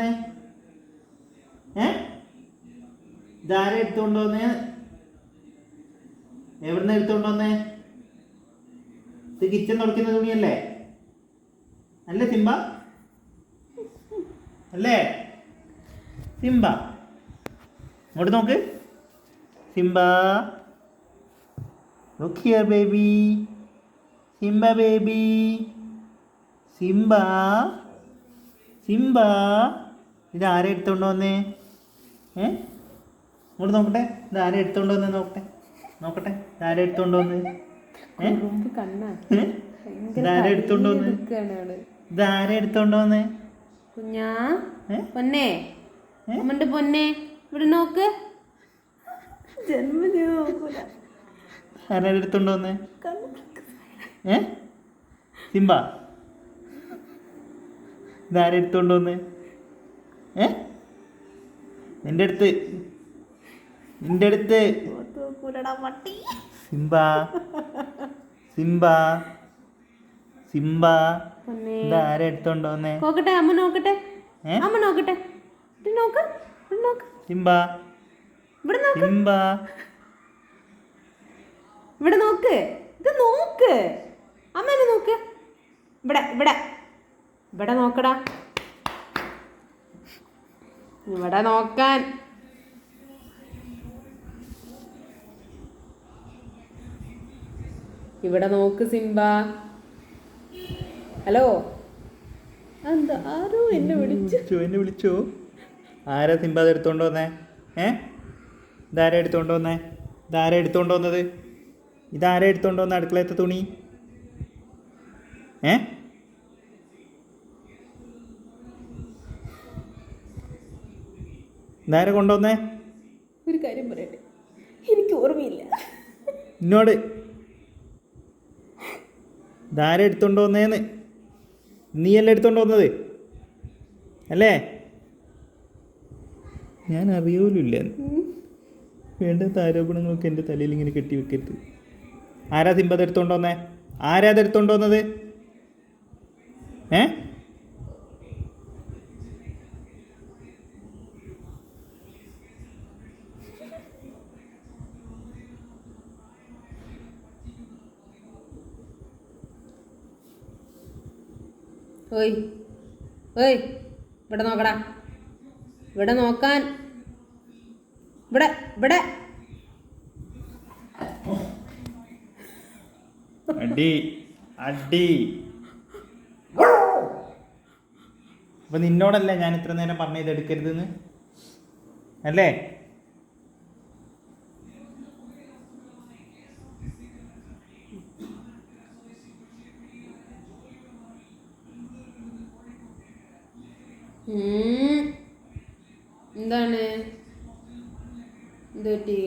ഏ? ഇതാരെ എടുത്തോണ്ട് വന്നേ? എവിടുന്ന് എടുത്തോണ്ട് വന്നേ? ഇത് കിച്ചൺ തുടക്കുന്ന തുണിയല്ലേ? അല്ലേ സിംബ? അല്ലേ? സിംബ. ഇങ്ങോട്ട് നോക്ക്. Simba. Look here baby Simba baby Simba. Simba. ഇത് ആരെ എടുത്തുകൊണ്ട് വന്നേ? ഏ? ഇങ്ങോട്ട് നോക്കട്ടെ. ഇത് ആരെ എടുത്തുകൊണ്ട് വന്നേ? നോക്കട്ടെ. നോക്കട്ടെ. ഇത് ആരെ എടുത്തുകൊണ്ട് വന്നേ ഇതാരെ എടുത്തോണ്ട് വന്ന്? നിൽക്കാണ് അവൾ. ഇത് എടുത്തോണ്ട് വന്നേ? കുഞ്ഞാ? പൊന്നേ? അമ്മന്റെ പൊന്നേ? ഇവിടെ നോക്ക്. ജന്മം ചെയ്ത് നോക്കൂല. ആരെ എടുത്തോണ്ട് വന്നേ? ഏ? സിംബ. ഇതാരെ എടുത്തോണ്ട് വന്ന്? ഏ? നിന്റെ അടുത്ത് നിന്റെ അടുത്ത്. Simba Simba Simba. ഇതാരെ എടുത്തോണ്ട് നോക്കട്ടെ അമ്മ നോക്കട്ടെ. അമ്മ നോക്കട്ടെ. നോക്ക് നോക്ക്. സിംബ. ഇവിടെ നോക്ക്. സിംബ. ഇവിടെ നോക്ക്. ഇത് നോക്ക്. അമ്മേനെ നോക്ക്. ഇവിടെ ഇവിടെ. ഇവിടെ നോക്കടാ. ഇവിടെ നോക്കാൻ. ഇവിടെ നോക്ക് സിംബ. ഹലോ? എന്താ ആരോ എന്നെ വിളിച്ചു? എന്നെ വിളിച്ചോ. ആരാ സിംബ അത് എടുത്തോണ്ട് വന്നേ? ഏ? ഇതാരാ എടുത്തോണ്ട് വന്നേ? ഇതാരാ എടുത്തോണ്ട് വന്നത്? ഇതാരാ എടുത്തോണ്ട് വന്ന അടുക്കളത്തെ തുണി? ഏ? ഇതാരാ കൊണ്ടുവന്നേ. ഒരു കാര്യം പറയട്ടെ. എനിക്ക് ഓർമ്മയില്ല. എന്നോട് ധാര എടുത്തോണ്ട് വന്നേന്ന്? നീയല്ലേ എടുത്തോണ്ട് വന്നത്? അല്ലേ? ഞാൻ അറിയൂലില്ല വേണ്ടാത്ത ആരോപണങ്ങളൊക്കെ എന്റെ തലയിൽ ഇങ്ങനെ കെട്ടി വെക്കരുത് ആരാ സിമ്പത് എടുത്തോണ്ട് വന്നേ? ആരാ അത് എടുത്തോണ്ട് വന്നത്? ഏ? ഓയ് ഓയ് ഇവിടെ നോക്കടാ. ഇവിടെ നോക്കാൻ. ഇവിടെ ഇവിടെ. അടി അടി. അപ്പൊ നിന്നോടല്ലേ ഞാൻ ഇത്ര നേരം പറഞ്ഞ ഇത് എടുക്കരുതെന്ന്? അല്ലേ? എന്താണ്? എന്ത് പറ്റി